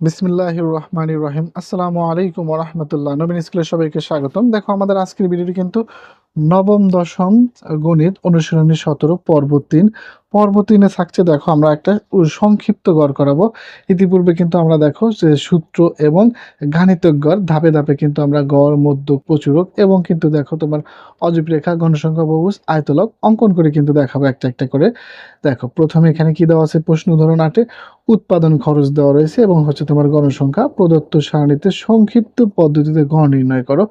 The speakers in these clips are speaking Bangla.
বিসমিল্লাহ রহমান রহিম। আসসালামু আলাইকুম রহমতুল্লাহ। নবীন স্কুলের সবাইকে স্বাগতম। দেখো, আমাদের আজকের ভিডিওটি কিন্তু নবম দশম গণিত অনুশীলনী সতেরো, পর্ব তিন। পর্ব তিনে থাকছে, দেখো আমরা একটা সংক্ষিপ্ত গড় করাবো। ইতিপূর্বে কিন্তু আমরা দেখো যে সূত্র এবং গাণিতিক গড়, ধাপে ধাপে কিন্তু আমরা গড় মধ্য প্রচুরক এবং কিন্তু দেখো তোমার অজীব রেখা ঘনসংখ্যা বহুজ আয়তলক অঙ্কন করে কিন্তু দেখাবো একটা একটা করে। দেখো, প্রথমে এখানে কি দেওয়া আছে? প্রশ্ন ধরন আটে। উৎপাদন খরচ দেওয়া রয়েছে এবং হচ্ছে তোমার গণসংখ্যা। প্রদত্ত সারণীতে সংক্ষিপ্ত পদ্ধতিতে গড় নির্ণয় করো।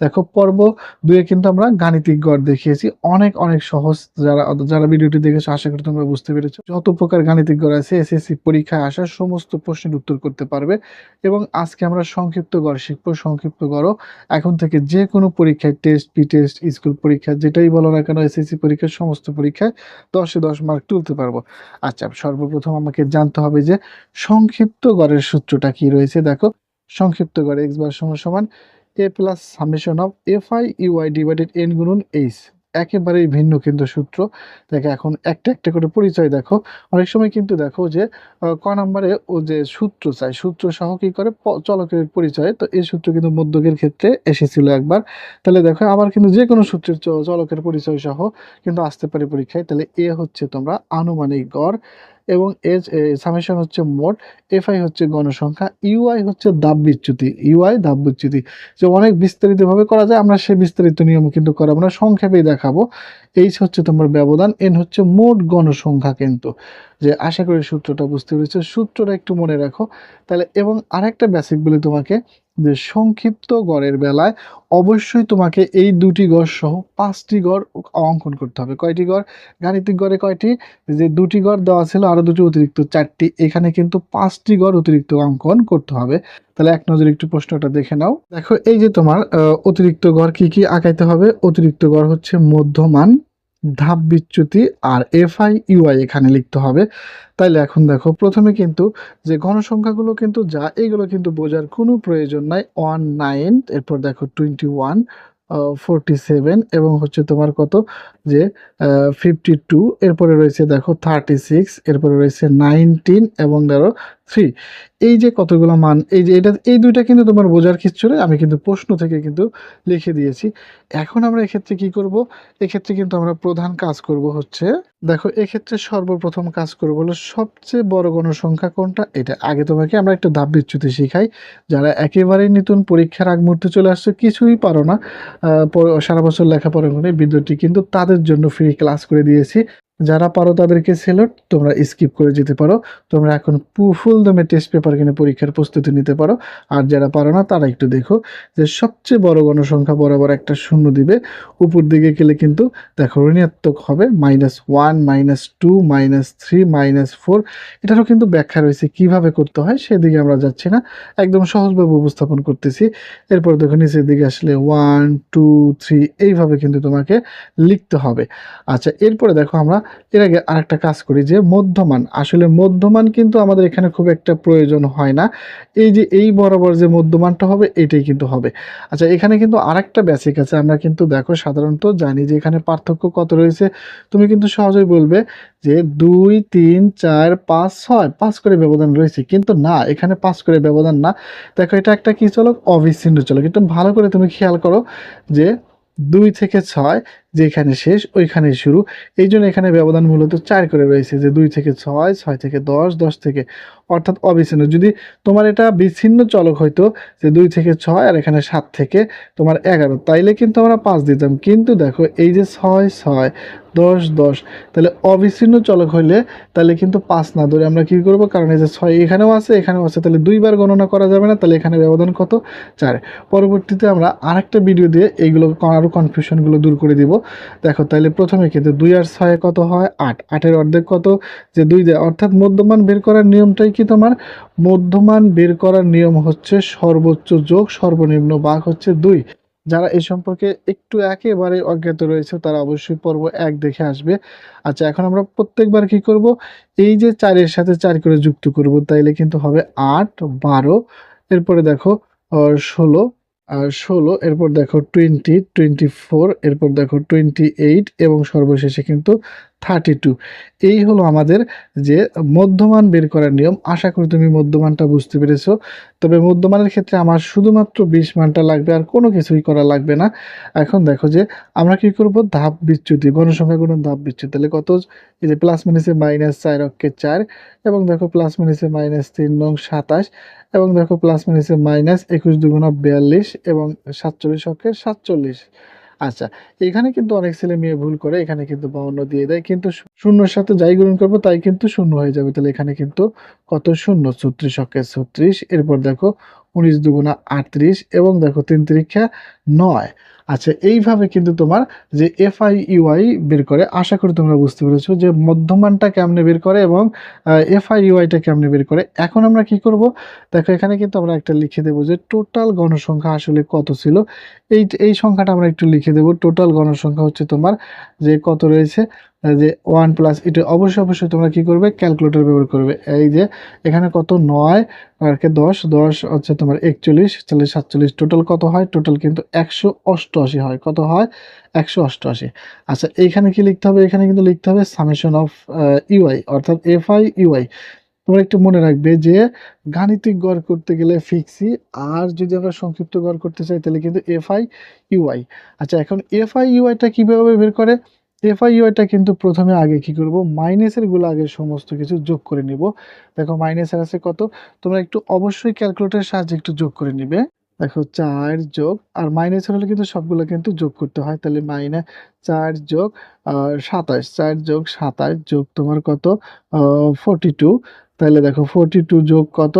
দেখো, পর্ব দুয়ে কিন্তু আমরা গাণিতিক গড় দেখিয়েছি। অনেক অনেক সহজ যারা যারা ভিডিওটি দেখেছ, আশা করি তোমরা বুঝতে পেরেছ। যত প্রকার গাণিতিক গড় আছে, এসএসসি পরীক্ষায় আসার সমস্ত প্রশ্নের উত্তর করতে পারবে এবং আজকে আমরা সংক্ষিপ্ত গড় শিখব। সংক্ষিপ্ত গড়ও এখন থেকে যে কোনো পরীক্ষায় টেস্ট পি টেস্ট স্কুল পরীক্ষা, যেটাই বলো না কেন, এসএসসি পরীক্ষার সমস্ত পরীক্ষায় দশে দশ মার্ক তুলতে পারব। আচ্ছা সর্বপ্রথম আমাকে জানতে হবে যে সংক্ষিপ্ত গড়ের সূত্রটা কি রয়েছে? দেখো, সংক্ষিপ্ত গড় এক্স বার সমান সমান A plus summation of F I U I divided N গুণন এইচ একেবারেই ভিন্ন কিন্তু সূত্র। দেখো এখন একটা একটা করে পরিচয় দেখো। অনেক সময় কিন্তু দেখো যে ক নম্বরে ও যে সূত্র চাই, সূত্র সহ কি করে চলকের পরিচয়। তো এই সূত্র কিন্তু মধ্যকের ক্ষেত্রে এসেছিল একবার। তাহলে দেখো আবার কিন্তু যে কোনো সূত্রের চলকের পরিচয় সহ কিন্তু আসতে পারে পরীক্ষায়। তাহলে এ হচ্ছে তোমরা আনুমানিক গড়। এবং এজ সামেশন হচ্ছে মোট এফআই হচ্ছে গণসংখ্যা ইউআই হচ্ছে দাব বিচ্যুতি ইউআই দাব বিচ্যুতি যে অনেক বিস্তারিতভাবে করা যায়, আমরা সেই বিস্তারিত নিয়ম কিন্তু করাবো না, সংক্ষেপেই দেখাবো। এইচ হচ্ছে তোমার ব্যবধান, এন হচ্ছে মোট গণসংখ্যা কিন্তু। যে আশা করি সূত্রটা বুঝতে পেরেছ, সূত্রটা একটু মনে রাখো। তাহলে এবং আরেকটা বেসিক বলি তোমাকে যে সংক্ষিপ্ত গড়ের বেলায় অবশ্যই তোমাকে এই দুটি গড় সহ পাঁচটি গড় অঙ্কন করতে হবে। কয়টি গড়? গাণিতিক গড়ে কয়টি? যে দুটি গড় দেওয়া ছিল আরও দুটি অতিরিক্ত চারটি। এখানে কিন্তু পাঁচটি গড় অতিরিক্ত অঙ্কন করতে হবে। তাহলে এক নজর একটু প্রশ্নটা দেখে নাও। দেখো, এই যে তোমার অতিরিক্ত গড় কি কি আঁকাইতে হবে? অতিরিক্ত গড় হচ্ছে মধ্যমান ধাপ বিচ্যুতি আর এফ আই ইউআই এখানে লিখতে হবে। তাইলে এখন দেখো, প্রথমে কিন্তু যে ঘনসংখ্যাগুলো কিন্তু যা, এগুলো কিন্তু বোঝার কোনো প্রয়োজন নাই। ওয়ান, নাইন, এরপর দেখো টোয়েন্টি ওয়ান ফোরটি সেভেন এবং হচ্ছে তোমার কত? যে ফিফটি টু এরপরে রয়েছে দেখো থার্টি সিক্স এরপরে রয়েছে নাইনটিন এবং ধরো থ্রি এই যে কতগুলো মান, এই যে এটা, এই দুইটা কিন্তু তোমার বোঝার নেই, আমি কিন্তু প্রশ্ন থেকে কিন্তু লিখে দিয়েছি। এখন আমরা এক্ষেত্রে কি করব? এক্ষেত্রে কিন্তু আমরা প্রধান কাজ করব হচ্ছে, দেখো এক্ষেত্রে সর্বপ্রথম কাজ করব হলো সবচেয়ে বড় গণসংখ্যা কোনটা? এটা আগে তোমাকে আমরা একটা ধাপ বিচ্যুতি শিখাই, যারা একেবারেই নতুন পরীক্ষার আগ মুহূর্তে চলে আসছে, কিছুই পারো না। সারা বছর লেখাপড়া করে বিদ্যুৎটি কিন্তু তাদের জন্য ফ্রি ক্লাস করে দিয়েছি। যারা পারো তাদেরকে সিলেক্ট তোমরা স্কিপ করে যেতে পারো। তোমরা এখন ফুল দমে টেস্ট পেপার কিনে পরীক্ষার প্রস্তুতি নিতে পারো। আর যারা পারো না, তারা একটু দেখো যে সবচেয়ে বড় গণসংখ্যা বরাবর একটা শূন্য দিবে। উপর দিকে গেলে কিন্তু দেখো ঋণাত্মক হবে minus one minus two minus three minus four এটারও কিন্তু ব্যাখ্যা রয়েছে কীভাবে করতে হয়, সেদিকে আমরা যাচ্ছি না। একদম সহজভাবে উপস্থাপন করতেছি। এরপর দেখো নিচের দিকে আসলে ওয়ান টু থ্রি এইভাবে কিন্তু তোমাকে লিখতে হবে। আচ্ছা এরপরে দেখো আমরা এর আগে আরেকটা কাজ করি যে মধ্যমান। আসলে মধ্যমান কিন্তু আমাদের এখানে খুব একটা প্রয়োজন হয় না। এই যে এই বরাবর যে মধ্যমানটা হবে, এটাই কিন্তু হবে। আচ্ছা এখানে কিন্তু আরেকটা বেসিক আছে। আমরা কিন্তু দেখো সাধারণত জানি যে এখানে পার্থক্য কত রয়েছে। তুমি কিন্তু সহজেই বলবে যে দুই, তিন, চার, পাঁচ, ছয়, পাঁচ করে ব্যবধান রয়েছে। কিন্তু না, এখানে পাঁচ করে ব্যবধান না। দেখো, এটা একটা কি চলক? অবিচ্ছিন্ন চলক। একটু ভালো করে তুমি খেয়াল করো যে দুই থেকে ছয় যেখানে শেষ ওইখানে শুরু। এই জন্য এখানে ব্যবধান মূলত চার করে রয়েছে, যে দুই থেকে ছয় ছয় থেকে দশ দশ থেকে, অর্থাৎ অবিচ্ছিন্ন। যদি তোমার এটা বিচ্ছিন্ন চলক হয়তো যে দুই থেকে ছয় আর এখানে সাত থেকে তোমার এগারো, তাইলে কিন্তু আমরা পাঁচ দিতাম। কিন্তু দেখো, এই যে ছয় ছয়, দশ দশ তাহলে অবিচ্ছিন্ন চলক হইলে তাহলে কিন্তু পাঁচ না ধরে আমরা কি করব? কারণ এই যে ছয় এখানেও আছে এখানেও আছে তাহলে দুইবার গণনা করা যাবে না তাহলে এখানে ব্যবধান কত? চার। পরবর্তীতে আমরা আরেকটা ভিডিও দিয়ে এইগুলো আরও কনফিউশনগুলো দূর করে দিব। দেখো তাহলে প্রথমে কিন্তু দুই আর ছয়ে কত হয়? আট। আটের অর্ধেক কত? যে দুই দেয়, অর্থাৎ মধ্যমান বের করার নিয়মটাই কি তোমার? মধ্যমান বের করার নিয়ম হচ্ছে সর্বোচ্চ যোগ, সর্বনিম্ন বাঘ হচ্ছে দুই। যারা এই সম্পর্কে একটু একেবারে অজ্ঞাত রয়েছে, তারা অবশ্যই পর্ব এক দেখে আসবে। আচ্ছা এখন আমরা প্রত্যেকবার কি করব? এই যে চারের সাথে চার করে যুক্ত করব, তাইলে কিন্তু হবে আট, বারো। এরপরে দেখো ষোলো আর ষোলো এরপর দেখো টোয়েন্টি টোয়েন্টি ফোর এরপর দেখো টোয়েন্টি এইট এবং সর্বশেষে কিন্তু থার্টি টু। এই হলো আমাদের যে মধ্যমান বের করার নিয়ম। আশা করি তুমি মধ্যমানটা বুঝতে পেরেছ। তবে মধ্যমানের ক্ষেত্রে আমার শুধুমাত্র বিশ মানটা লাগবে, আর কোনো কিছুই করা লাগবে না। এখন দেখো যে আমরা কি করব? ধাপ বিচ্যুতি গণসংখ্যা গুণ ধাপ বিচ্যুতি। তাহলে কত এই যে প্লাস মাইনাসে মাইনাস চার অক্ষে চার, এবং দেখো প্লাস মাইনাসে মাইনাস তিন নং সাতাশ, এবং দেখো প্লাস মাইনাসে মাইনাস একুশ দুগুণা বিয়াল্লিশ, এবং সাতচল্লিশ অক্ষে সাতচল্লিশ। আচ্ছা এখানে কিন্তু অনেক ছেলে মেয়ে ভুল করে, এখানে কিন্তু বাউন্ন দিয়ে দেয়, কিন্তু শূন্যর সাথে যাই গ্রহণ করব, তাই কিন্তু শূন্য হয়ে যাবে। তাহলে এখানে কিন্তু কত শূন্য? ছত্রিশ অকে ছত্রিশ। এরপর দেখো উনিশ দুগুণা আটত্রিশ এবং দেখো তিন তিরিক্ষা নয়। আচ্ছা এইভাবে কিন্তু তোমার যে এফ আই ইউআই বের করে, আশা করি তোমরা বুঝতে পেরেছ যে মধ্যমানটা কেমনে বের করে এবং এফ আই ইউআইটা কেমনে বের করে। এখন আমরা কি করব? দেখো, এখানে কিন্তু আমরা একটা লিখে দেবো যে টোটাল গণসংখ্যা আসলে কত ছিল? এই এই সংখ্যাটা আমরা একটু লিখে দেবো। টোটাল গণসংখ্যা হচ্ছে তোমার যে কত রয়েছে? যে ওয়ান প্লাস এটা অবশ্যই অবশ্যই তোমরা কি করবে? ক্যালকুলেটর ব্যবহার করবে। এই যে এখানে কত? নয়, আর কে দশ? দশ হচ্ছে তোমার একচল্লিশ চল্লিশ সাতচল্লিশ। টোটাল কত হয়? টোটাল কিন্তু একশো অষ্টআশি হয়। কত হয়? একশো অষ্টআশি। আচ্ছা এইখানে কি লিখতে হবে? এখানে কিন্তু লিখতে হবে সামেশন অফ ইউআই অর্থাৎ এফ আই ইউআই তোমরা একটু মনে রাখবে যে গাণিতিক গড় করতে গেলে ফিক্সি আর যদি আমরা সংক্ষিপ্ত গড় করতে চাই, তাহলে কিন্তু এফ আই ইউআই আচ্ছা এখন এফ আই ইউআইটা কীভাবে বের করে? এফ আই ইউআইটা কিন্তু প্রথমে আগে কি করব? মাইনাসেরগুলো আগে সমস্ত কিছু যোগ করে নিব। দেখো মাইনাসের আছে কত? তোমরা একটু অবশ্যই ক্যালকুলেটরের সাহায্যে একটু যোগ করে নিবে। দেখো চার যোগ, আর মাইনাসের হলে কিন্তু সবগুলো কিন্তু যোগ করতে হয়। তাহলে মাইনাস চার যোগ সাতাশ। চার যোগ সাতাশ যোগ তোমার কত? ফোর্টি টু তাহলে দেখো ফোরটি টু যোগ কত?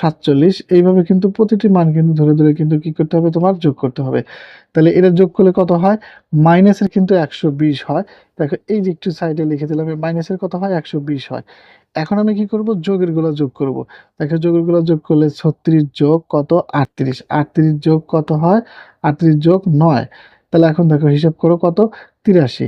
সাতচল্লিশ। এইভাবে কিন্তু প্রতিটি মান কিন্তু ধরে ধরে কিন্তু কি করতে হবে? তোমার যোগ করতে হবে। তাহলে এটা যোগ করলে কত হয়? মাইনাসের কিন্তু একশো বিশ হয়। দেখো এই যে একটু সাইডে লিখে দিলাম মাইনাসের কত হয়? একশো বিশ হয়। এখন আমি কি করব? যোগেরগুলো যোগ করব। দেখো যোগেরগুলো যোগ করলে ছত্রিশ যোগ কত? আটত্রিশ। আটত্রিশ যোগ কত হয়? আটত্রিশ যোগ নয়। তাহলে এখন দেখো হিসাব করো কত? তিরাশি।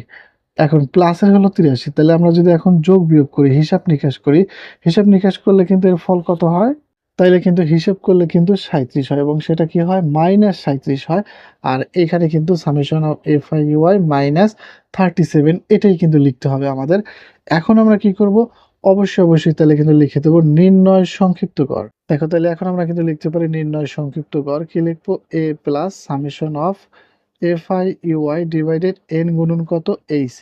এখন প্লাসের হলো তিরাশি, তাহলে আমরা যদি এখন যোগ বিয়োগ করি, হিসাব নিকাশ করি, হিসাব নিকাশ করলে কিন্তু এর ফল কত হয়? তাইলে কিন্তু হিসাব করলে কিন্তু সাঁত্রিশ হয় এবং সেটা কি হয়? মাইনাস সাঁত্রিশ হয়, আর এখানে কিন্তু summation of F I U I minus thirty seven এটাই কিন্তু লিখতে হবে আমাদের। এখন আমরা কি করব? অবশ্যই অবশ্যই তাহলে কিন্তু লিখে দেবো নির্ণয় সংক্ষিপ্ত কর দেখো তাহলে এখন আমরা কিন্তু লিখতে পারি নির্ণয় সংক্ষিপ্ত কর কি লিখব? A plus summation of F I U I divided N গুণন কত এইচ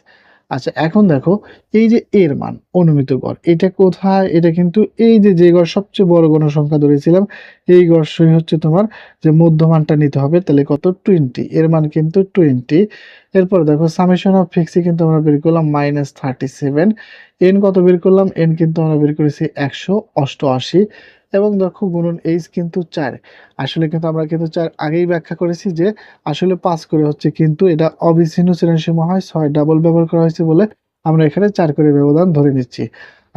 আচ্ছা এখন দেখো, এই যে এর মান, অনুমিত গড়, এটা কোথায়? এটা কিন্তু এই যে যে গড় সবচেয়ে বড় গণসংখ্যা ধরেছিলাম, এই গড়সই হচ্ছে তোমার যে মধ্যমানটা নিতে হবে, তাহলে কত? টোয়েন্টি এর মান কিন্তু টোয়েন্টি এরপর দেখো সামেশন অফ ফিক্সি কিন্তু আমরা বের করলাম মাইনাস থার্টি সেভেন এন কত বের করলাম? এন কিন্তু আমরা বের করেছি একশো অষ্টআশি। এবং দেখো গুণন এইচ কিন্তু চার। আসলে কিন্তু আমরা কিন্তু চার আগেই ব্যাখ্যা করেছি যে আসলে পাস করে হচ্ছে কিন্তু এটা অবিচ্ছিন্ন শ্রেণীসীমা হয়, ছয় ডাবল ব্যবহার করা হয়েছে বলে আমরা এখানে চার করে ব্যবধান ধরে নিচ্ছি।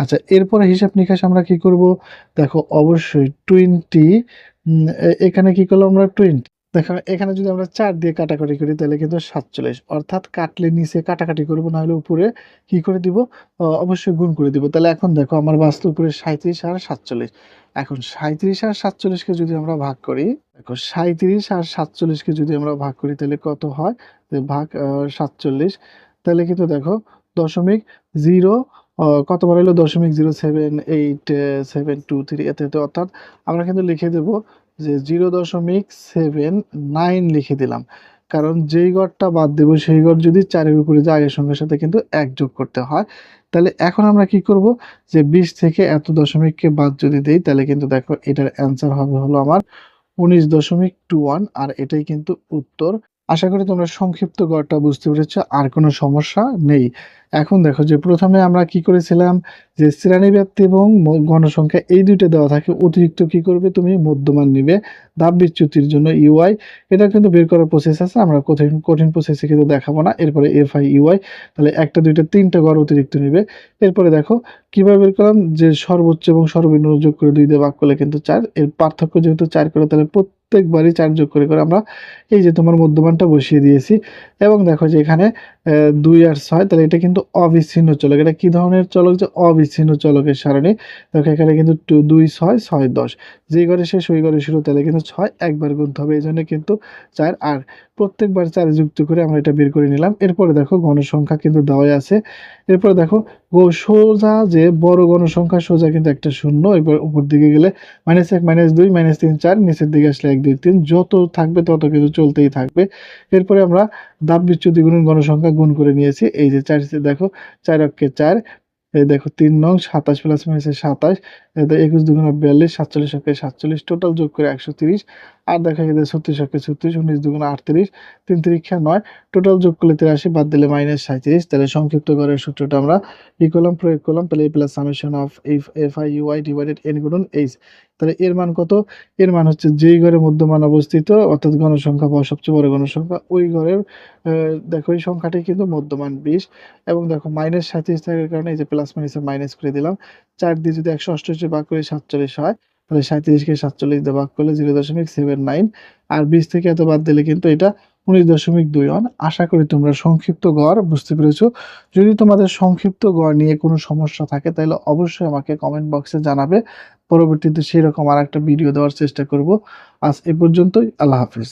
আচ্ছা এরপরে হিসাব নিকাশ আমরা কি করব? দেখো, অবশ্যই টোয়েন্টি এখানে কি করলাম আমরা? টোয়েন্টি দেখো এখানে যদি আমরা চার দিয়ে কাটাকাটি করি, তাহলে কিন্তু সাতচল্লিশ। অর্থাৎ কাটলে নিচে কাটাকাটি করব না হলে উপরে কি করে দিব? অবশ্যই গুণ করে দিব। তাহলে এখন দেখো, আমার বাস্তব উপরে সাঁত্রিশ আর সাতচল্লিশ। এখন সাঁত্রিশ আর সাতচল্লিশকে যদি আমরা ভাগ করি, দেখো সাঁত্রিশ আর সাতচল্লিশকে যদি আমরা ভাগ করি, তাহলে কত হয়? ভাগ সাতচল্লিশ। তাহলে কিন্তু দেখো, দশমিক জিরো কতবার হলো দশমিক zero seven eight seven two three এতে অর্থাৎ আমরা কিন্তু লিখে দেব যে জিরো দশমিক সেভেন নাইন লিখে দিলাম। কারণ যেই গড়টা বাদ দেবো, সেই গড় যদি চারের উপরে যায়, আগের সঙ্গে সাথে কিন্তু এক যোগ করতে হয়। তাহলে এখন আমরা কি করব? যে বিশ থেকে এত দশমিককে বাদ যদি দেই, তাহলে কিন্তু দেখো এটার অ্যান্সার হবে হলো আমার উনিশ দশমিক টু ওয়ান, আর এটাই কিন্তু উত্তর। আশা করি তোমরা সংক্ষিপ্ত গড়টা বুঝতে পেরেছ, আর কোনো সমস্যা নেই। এখন দেখো যে প্রথমে আমরা কি করেছিলাম যে শ্রেণীব্যাপ্তি এবং গণসংখ্যা এই দুইটা দেওয়া থাকে, অতিরিক্ত কি করবে তুমি? মধ্যমান নিবে। ধাপ বিচ্যুতির জন্য ইউআই এটা কিন্তু বের করার প্রসেস আছে, আমরা কঠিন কঠিন প্রসেসে কিন্তু দেখাবো না। এরপরে এফ আই ইউআই তাহলে একটা, দুইটা, তিনটা গড় অতিরিক্ত নিবে। এরপরে দেখো কীভাবে বের করলাম? যে সর্বোচ্চ এবং সর্বনিম্ন যোগ করে দুই দিয়ে ভাগ করলে কিন্তু চার, এর পার্থক্য যেহেতু চার করে, তাহলে প্রত্যেকবারই চার যোগ করে করে আমরা এই যে তোমার মধ্যমানটা বসিয়ে দিয়েছি। এবং দেখো যে এখানে দুই আর ছয়, তাহলে এটা কিন্তু অবিচ্ছিন্ন চলক। এটা কি ধরনের চলক যে অবিচ্ছিন্ন চলকের সারণী? দেখো এখানে কিন্তু টু, দুই, ছয় ছয়, দশ। যেই ঘরে শেষ, ওই ঘরে শুরু, তাহলে কিন্তু ছয় একবার গুনতে হবে। এই জন্য কিন্তু চার আর। প্রত্যেকবার চার যুক্ত করে আমরা এটা বের করে নিলাম। এরপরে দেখো গণসংখ্যা কিন্তু দেওয়াই আছে। এরপরে দেখো সোজা যে বড় গণসংখ্যা সোজা কিন্তু একটা শূন্য। এবার উপর দিকে গেলে মাইনাস এক মাইনাস দুই মাইনাস তিন, চার, নিচের দিকে আসলে এক তিন যত থাকবে তত কিন্তু চলতেই থাকবে। এরপরে আমরা দাব বিচ্যুতি গুণ গণসংখ্যা গুণ করে নিয়েছি। এই যে চার, দেখো, চার অক্ষে চার এই দেখো তিন নং, সাতাশ প্লাস মাইনাস সাতাশ একুশ দুগুণ বিয়াল্লিশ, সাতচল্লিশ অক্ষে সাতচল্লিশ টোটাল যোগ করে একশো তিরিশ। আর দেখা গেছে ছত্রিশ অক্ষে ছত্রিশ, উনিশ দুগুণ আটত্রিশ, তিন তিরিক্ষা নয়। টোটাল যোগ করলে তিরাশি, বাদ দিলে মাইনাস সাঁত্রিশ তাহলে সংক্ষিপ্ত করার সূত্রটা আমরা ই করলাম, প্রয়োগ করলাম। তাহলে A plus summation of F F I U I divided N গুণন এইচ তাহলে এর মান কত? এর মান হচ্ছে যেই ঘরে মধ্যমান অবস্থিত, অর্থাৎ গণসংখ্যা বা সবচেয়ে বড় গণসংখ্যা ওই ঘরের দেখো এই সংখ্যাটি কিন্তু মধ্যমান বিশ। এবং দেখো মাইনাস সাঁত্রিশ থাকার কারণে এই যে প্লাস মাইনাসে মাইনাস করে দিলাম, চার দিয়ে যদি একশো অষ্টআশি ভাগ করে সাতচল্লিশ হয় তাহলে সাঁত্রিশকে সাতচল্লিশ দিয়ে ভাগ করলে জিরো দশমিক সেভেন নাইন আর বিশ থেকে এত বাদ দিলে কিন্তু এটা উনিশ দশমিক দুই ওয়ান আশা করি তোমরা সংক্ষিপ্ত গড় বুঝতে পেরেছ। যদি তোমাদের সংক্ষিপ্ত গড় নিয়ে কোনো সমস্যা থাকে, তাহলে অবশ্যই আমাকে কমেন্ট বক্সে জানাবে। পরবর্তীতে সেই রকম আর একটা ভিডিও দেওয়ার চেষ্টা করব। আজ এ পর্যন্তই। আল্লাহ হাফিজ।